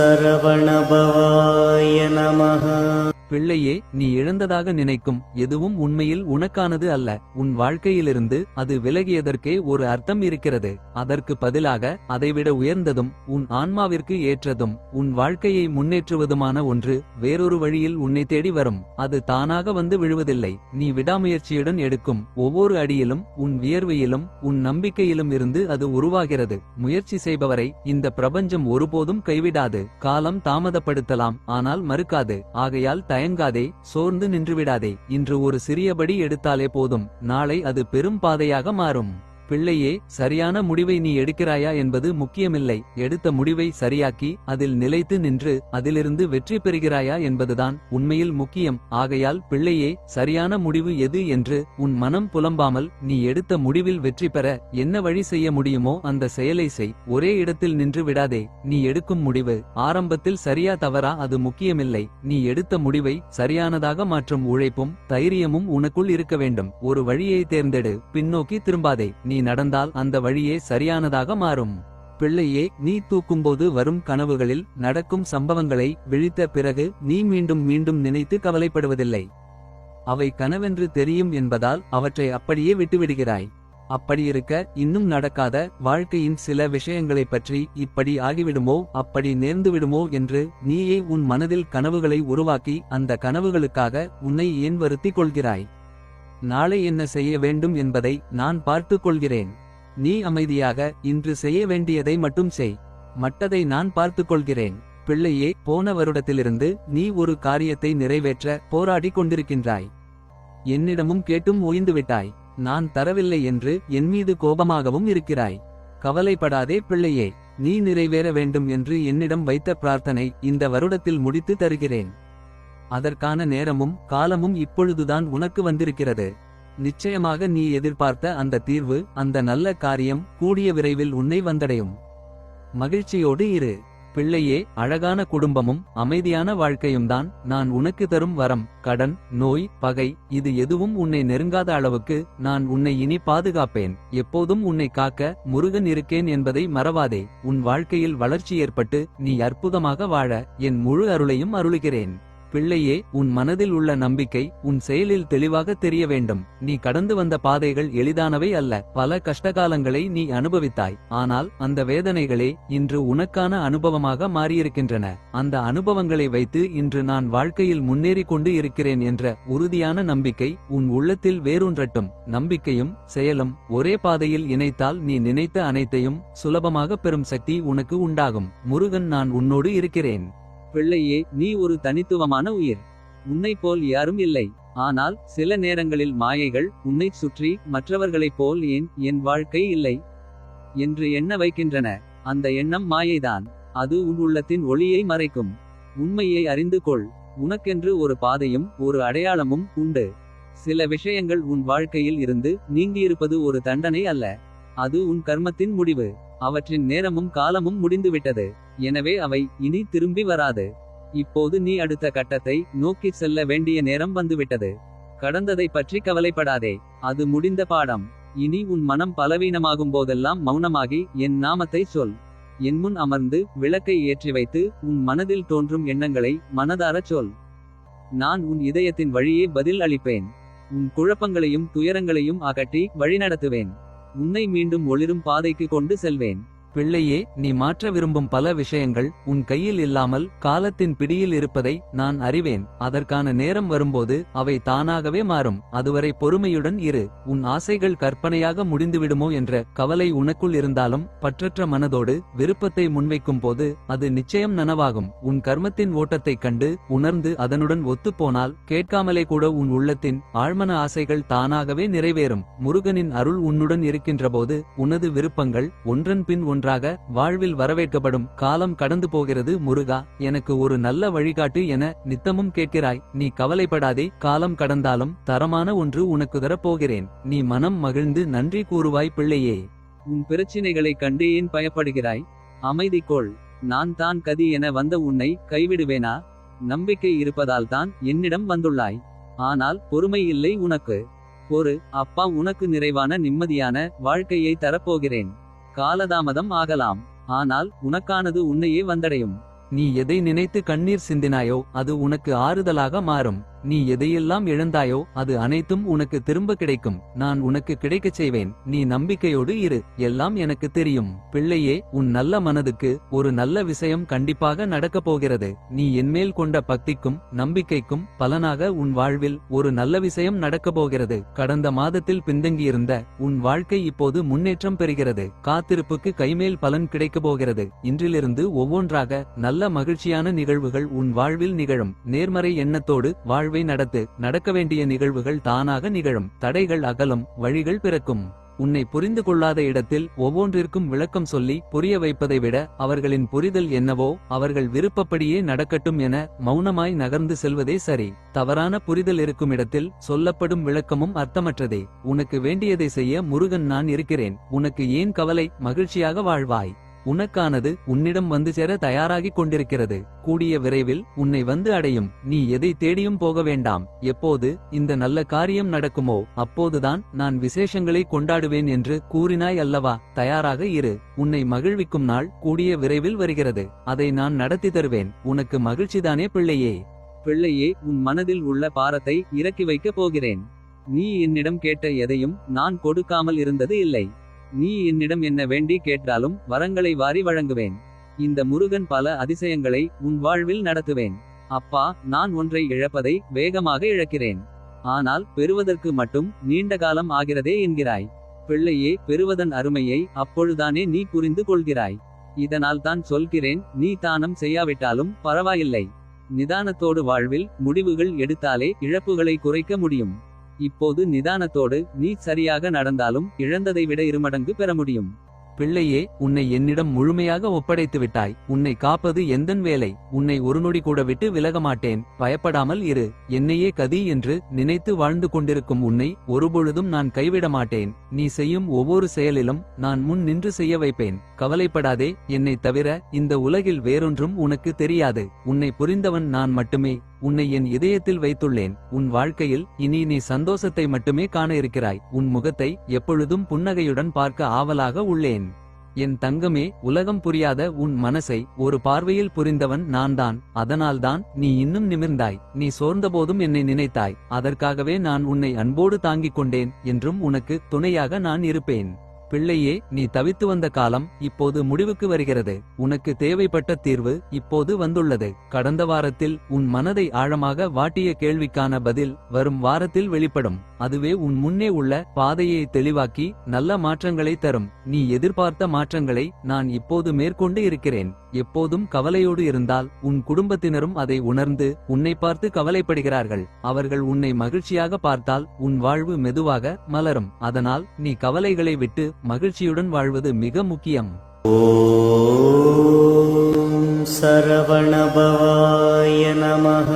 सरवणभवाय नमः। பிள்ளையே நீ இழந்ததாக நினைக்கும் எதுவும் உண்மையில் உனக்கானது அல்ல. உன் வாழ்க்கையிலிருந்து அது விலகியதற்கே ஒரு அர்த்தம் இருக்கிறது. அதற்கு பதிலாக அதைவிட உயர்ந்ததும் உன் ஆன்மாவிற்கு ஏற்றதும் உன் வாழ்க்கையை முன்னேற்றுவதுமான ஒன்று வேறொரு வழியில் உன்னை தேடி வரும். அது தானாக வந்து விழுவதில்லை. நீ விடாமுயற்சியுடன் எடுக்கும் ஒவ்வொரு அடியிலும் உன் வியர்வையிலும் உன் நம்பிக்கையிலும் இருந்து அது உருவாகிறது. முயற்சி செய்பவரை இந்த பிரபஞ்சம் ஒருபோதும் கைவிடாது. காலம் தாமதப்படுத்தலாம் ஆனால் மறுக்காது. ஆகையால் தயங்காதே சோர்ந்து நின்றுவிடாதே இன்று ஒரு சிறியபடி எடுத்தாலே போதும் நாளை அது பெரும் பாதையாக மாறும். பிள்ளையே சரியான முடிவை நீ எடுக்கிறாயா என்பது முக்கியமில்லை. எடுத்த முடிவை சரியாக்கி அதில் நிலைத்து நின்று அதிலிருந்து வெற்றி பெறுகிறாயா என்பதுதான் உண்மையில் முக்கியம். ஆகையால் பிள்ளையே சரியான முடிவு எது என்று உன் மனம் புலம்பாமல் நீ எடுத்த முடிவில் வெற்றி பெற என்ன வழி செய்ய முடியுமோ அந்த செயலை செய். ஒரே இடத்தில் நின்று விடாதே நீ எடுக்கும் முடிவு. ஆரம்பத்தில் சரியா தவறா அது முக்கியமில்லை. நீ எடுத்த முடிவை சரியானதாக மாற்றும் உழைப்பும் தைரியமும் உனக்குள் இருக்க வேண்டும். ஒரு வழியை தேர்ந்தெடு பின்னோக்கி திரும்பாதே நீ நடந்தால் அந்த வழியே சரியானதாக மாறும். பிள்ளையே நீ தூக்கும்போது வரும் கனவுகளில் நடக்கும் சம்பவங்களை விழித்த பிறகு நீ மீண்டும் மீண்டும் நினைத்து கவலைப்படுவதில்லை. அவை கனவென்று தெரியும் என்பதால் அவற்றை அப்படியே விட்டுவிடுகிறாய். அப்படியிருக்க இன்னும் நடக்காத வாழ்க்கையின் சில விஷயங்களைப் பற்றி இப்படி ஆகிவிடுமோ அப்படி நேர்ந்துவிடுமோ என்று நீயே உன் மனதில் கனவுகளை உருவாக்கி அந்த கனவுகளுக்காக உன்னை ஏன் வருத்திக் கொள்கிறாய்? நாளை என்ன செய்ய வேண்டும் என்பதை நான் பார்த்துக் கொள்கிறேன் நீ அமைதியாக இன்று செய்ய வேண்டியதை மட்டும் செய். மட்டதை நான் பார்த்துக் கொள்கிறேன் பிள்ளையே போன வருடத்திலிருந்து நீ ஒரு காரியத்தை நிறைவேற்ற போராடிக் கொண்டிருக்கின்றாய். என்னிடமும் கேட்டும் ஓய்ந்துவிட்டாய் நான் தரவில்லை என்று என் மீது கோபமாகவும் இருக்கிறாய். கவலைப்படாதே பிள்ளையே நீ நிறைவேற வேண்டும் என்று என்னிடம் வைத்த பிரார்த்தனை இந்த வருடத்தில் முடித்து தருகிறேன். அதற்கான நேரமும் காலமும் இப்பொழுதுதான் உனக்கு வந்திருக்கிறது. நிச்சயமாக நீ எதிர்பார்த்த அந்த தீர்வு அந்த நல்ல காரியம் கூடிய விரைவில் உன்னை வந்தடையும். மகிழ்ச்சியோடு இரு. பிள்ளையே அழகான குடும்பமும் அமைதியான வாழ்க்கையும்தான் நான் உனக்கு தரும் வரம். கடன் நோய் பகை இது எதுவும் உன்னை நெருங்காத அளவுக்கு நான் உன்னை இனி பாதுகாப்பேன். எப்போதும் உன்னை காக்க முருகன் இருக்கேன் என்பதை மறவாதே. உன் வாழ்க்கையில் வளர்ச்சி ஏற்பட்டு நீ அற்புதமாக வாழ என் முழு அருளையும் அருளுகிறேன். பிள்ளையே உன் மனதில் உள்ள நம்பிக்கை உன் செயலில் தெளிவாக தெரிய வேண்டும். நீ கடந்து வந்த பாதைகள் எளிதானவை அல்ல பல கஷ்டகாலங்களை நீ அனுபவித்தாய். ஆனால் அந்த வேதனைகளே இன்று உனக்கான அனுபவமாக மாறியிருக்கின்றன. அந்த அனுபவங்களை வைத்து இன்று நான் வாழ்க்கையில் முன்னேறிக் கொண்டு இருக்கிறேன் என்ற உறுதியான நம்பிக்கை உன் உள்ளத்தில் வேரூன்றட்டும். நம்பிக்கையும் செயலும் ஒரே பாதையில் இணைத்தால் நீ நினைத்த அனைத்தையும் சுலபமாக பெறும் சக்தி உனக்கு உண்டாகும். முருகன் நான் உன்னோடு இருக்கிறேன். பிள்ளையே நீ ஒரு தனித்துவமான உயிர். உன்னைப் போல் யாரும் இல்லை. ஆனால் சில நேரங்களில் மாயைகள் உன்னைச் சுற்றி மற்றவர்களைப் போல் ஏன் என் வாழ்க்கை இல்லை? என்று எண்ண வைக்கின்றன. அந்த எண்ணம் மாயைதான். அது உன் உள்ளத்தின் ஒளியை மறைக்கும். உண்மையை அறிந்து கொள். உனக்கென்று ஒரு பாதையும் ஒரு அடையாளமும் உண்டு. சில விஷயங்கள் உன் வாழ்க்கையில் இருந்து நீங்கியிருப்பது ஒரு தண்டனை அல்ல. அது உன் கர்மத்தின் முடிவு. அவற்றின் நேரமும் காலமும் முடிந்துவிட்டது. எனவே அவை இனி திரும்பி வராது. இப்போது நீ அடுத்த கட்டத்தை நோக்கிச் செல்ல வேண்டிய நேரம் வந்துவிட்டது. கடந்ததை பற்றி கவலைப்படாதே. அது முடிந்த பாடம். இனி உன் மனம் பலவீனமாகும் போதெல்லாம் மௌனமாகி என் நாமத்தை சொல். என் முன் அமர்ந்து விளக்கை ஏற்றி வைத்து உன் மனதில் தோன்றும் எண்ணங்களை மனதாரச் சொல். நான் உன் இதயத்தின் வழியே பதில் அளிப்பேன். உன் குழப்பங்களையும் துயரங்களையும் அகற்றி வழிநடத்துவேன். உன்னை மீண்டும் ஒளிரும் பாதைக்கு கொண்டு செல்வேன். பிள்ளையே நீ மாற்ற விரும்பும் பல விஷயங்கள் உன் கையில் இல்லாமல் காலத்தின் பிடியில் இருப்பதை நான் அறிவேன். அதற்கான நேரம் வரும்போது அவை தானாகவே மாறும். அதுவரை பொறுமையுடன் இரு. உன் ஆசைகள் கற்பனையாக முடிந்துவிடுமோ என்ற கவலை உனக்குள் இருந்தாலும் பற்றற்ற மனதோடு விருப்பத்தை முன்வைக்கும் போது அது நிச்சயம் நனவாகும். உன் கர்மத்தின் ஓட்டத்தைக் கண்டு உணர்ந்து அதனுடன் ஒத்துப்போனால் கேட்காமலே கூட உன் உள்ளத்தின் ஆழ்மன ஆசைகள் தானாகவே நிறைவேறும். முருகனின் அருள் உன்னுடன் இருக்கின்றபோது உனது விருப்பங்கள் ஒன்றன் பின் ஒன்றாக வாழ்வில் வரவேற்கப்படும் காலம் கடந்து போகிறது முருகா எனக்கு ஒரு நல்ல வழிகாட்டு என நித்தமும் கேட்கிறாய் நீ கவலைப்படாதே காலம் கடந்தாலும் தரமான ஒன்று உனக்கு தரப்போகிறேன் நீ மனம் மகிழ்ந்து நன்றி கூறுவாய் பிள்ளையே. உன் பிரச்சினைகளைக் கண்டு ஏன் பயப்படுகிறாய்? அமைதிக்கோள் நான் தான் கதி என வந்த உன்னை கைவிடுவேனா? நம்பிக்கை இருப்பதால் தான் என்னிடம் வந்துள்ளாய். ஆனால் பொறுமை இல்லை உனக்கு. ஒரு அப்பா உனக்கு நிறைவான நிம்மதியான வாழ்க்கையை தரப்போகிறேன். காலதாமதம் ஆகலாம். ஆனால் உனக்கானது உன்னையே வந்தடையும். நீ எதை நினைத்து கண்ணீர் சிந்தினாயோ அது உனக்கு ஆறுதலாக மாறும். நீ எதையெல்லாம் இழந்தாயோ அது அனைத்தும் உனக்கு திரும்ப கிடைக்கும். நான் உனக்கு கிடைக்கச் செய்வேன். நீ நம்பிக்கையோடு இரு. எல்லாம் எனக்கு தெரியும். பிள்ளையே உன் நல்ல மனதுக்கு ஒரு நல்ல விஷயம் கண்டிப்பாக நடக்கப் போகிறது. நீ என்மேல் கொண்ட பக்திக்கும் நம்பிக்கைக்கும் பலனாக உன் வாழ்வில் ஒரு நல்ல விஷயம் நடக்கப் போகிறது. கடந்த மாதத்தில் பின்தங்கியிருந்த உன் வாழ்க்கை இப்போது முன்னேற்றம் பெறுகிறது. காத்திருப்புக்கு கைமேல் பலன் கிடைக்கப் போகிறது. இன்றிலிருந்து ஒவ்வொன்றாக நல்ல மகிழ்ச்சியான நிகழ்வுகள் உன் வாழ்வில் நிகழும். நேர்மறை எண்ணத்தோடு வாழ் வாழ்வை நடத்து நடக்க வேண்டிய நிகழ்வுகள் தானாக நிகழும். தடைகள் அகலும் வழிகள் பிறக்கும். உன்னை புரிந்து கொள்ளாத இடத்தில் ஒவ்வொன்றிற்கும் விளக்கம் சொல்லி புரிய வைப்பதை விட அவர்களின் புரிதல் என்னவோ அவர்கள் விருப்பப்படியே நடக்கட்டும் என மௌனமாய் நகர்ந்து செல்வதே சரி. தவறான புரிதல் இருக்கும் இடத்தில் சொல்லப்படும் விளக்கமும் அர்த்தமற்றதே. உனக்கு வேண்டியதை செய்ய முருகன் நான் இருக்கிறேன். உனக்கு ஏன் கவலை? மகிழ்ச்சியாக வாழ்வாய். உனக்கானது உன்னிடம் வந்து சேர தயாராகிக் கொண்டிருக்கிறது. கூடிய விரைவில் உன்னை வந்து அடையும். நீ எதை தேடியும் போக வேண்டாம். எப்போது இந்த நல்ல காரியம் நடக்குமோ அப்போதுதான் நான் விசேஷங்களை கொண்டாடுவேன் என்று கூறினாய் அல்லவா? தயாராக இரு. உன்னை மகிழ்விக்கும் நாள் கூடிய விரைவில் வருகிறது. அதை நான் நடத்தி தருவேன். உனக்கு மகிழ்ச்சிதானே பிள்ளையே? பிள்ளையே உன் மனதில் உள்ள பாரத்தை இறக்கி வைக்கப் போகிறேன். நீ என்னிடம் கேட்ட எதையும் நான் கொடுக்காமல் இருந்தது இல்லை. நீ என்னிடம் என்ன வேண்டி கேட்டாலும் வரங்களை வாரி வழங்குவேன். இந்த முருகன் பல அதிசயங்களை உன் வாழ்வில் நடத்துவேன். அப்பா நான் ஒன்றை இழப்பதை வேகமாக இழக்கிறேன். ஆனால் பெறுவதற்கு மட்டும் நீண்ட காலம் ஆகிறதே என்கிறாய். பிள்ளையே பெறுவதன் அருமையை அப்பொழுதானே நீ புரிந்து கொள்கிறாய். இதனால் தான் சொல்கிறேன் நீ தானம் செய்யாவிட்டாலும் பரவாயில்லை. நிதானத்தோடு வாழ்வில் முடிவுகள் எடுத்தாலே இழப்புகளை குறைக்க முடியும். இப்போது நிதானத்தோடு நீ சரியாக நடந்தாலும் இழந்ததை விட இருமடங்கு பெற முடியும். பிள்ளையே உன்னை என்னிடம் முழுமையாக ஒப்படைத்து விட்டாய். உன்னை காப்பது எந்தன் வேலை? உன்னை ஒரு நொடி கூட விட்டு விலக மாட்டேன். பயப்படாமல் இரு. என்னையே கதி என்று நினைத்து வாழ்ந்து கொண்டிருக்கும் உன்னை ஒருபொழுதும் நான் கைவிட மாட்டேன். நீ செய்யும் ஒவ்வொரு செயலிலும் நான் முன் நின்று செய்ய வைப்பேன். கவலைப்படாதே. என்னை தவிர இந்த உலகில் வேறொன்றும் உனக்கு தெரியாது. உன்னை புரிந்தவன் நான் மட்டுமே. உன்னை என் இதயத்தில் வைத்துள்ளேன். உன் வாழ்க்கையில் இனி நீ சந்தோஷத்தை மட்டுமே காண இருக்கிறாய். உன் முகத்தை எப்பொழுதும் புன்னகையுடன் பார்க்க ஆவலாக உள்ளேன். என் தங்கமே உலகம் புரியாத உன் மனசை ஒரு பார்வையில் புரிந்தவன் நான்தான். அதனால்தான் நீ இன்னும் நிமிர்ந்தாய். நீ சோர்ந்தபோதும் என்னை நினைத்தாய். அதற்காகவே நான் உன்னை அன்போடு தாங்கிக் கொண்டேன் என்றும் உனக்கு துணையாக நான் இருப்பேன். பிள்ளையே நீ தவித்து வந்த காலம் இப்போது முடிவுக்கு வருகிறது. உனக்கு தேவைப்பட்ட தீர்வு இப்போது வந்துள்ளது. கடந்த வாரத்தில் உன் மனதை ஆழமாக வாட்டிய கேள்விக்கான பதில் வரும் வாரத்தில் வெளிப்படும். அதுவே உன் முன்னே உள்ள பாதையை தெளிவாக்கி நல்ல மாற்றங்களை தரும். நீ எதிர்பார்த்த மாற்றங்களை நான் இப்போது மேற்கொண்டு இருக்கிறேன். எப்போதும் கவலையோடு இருந்தால் உன் குடும்பத்தினரும் அதை உணர்ந்து உன்னை பார்த்து கவலைப்படுகிறார்கள். அவர்கள் உன்னை மகிழ்ச்சியாக பார்த்தால் உன் வாழ்வு மெதுவாக மலரும். அதனால் நீ கவலைகளை விட்டு மகிழ்ச்சியுடன் வாழ்வது மிக முக்கியம். ஓ சரவணபவாய நமக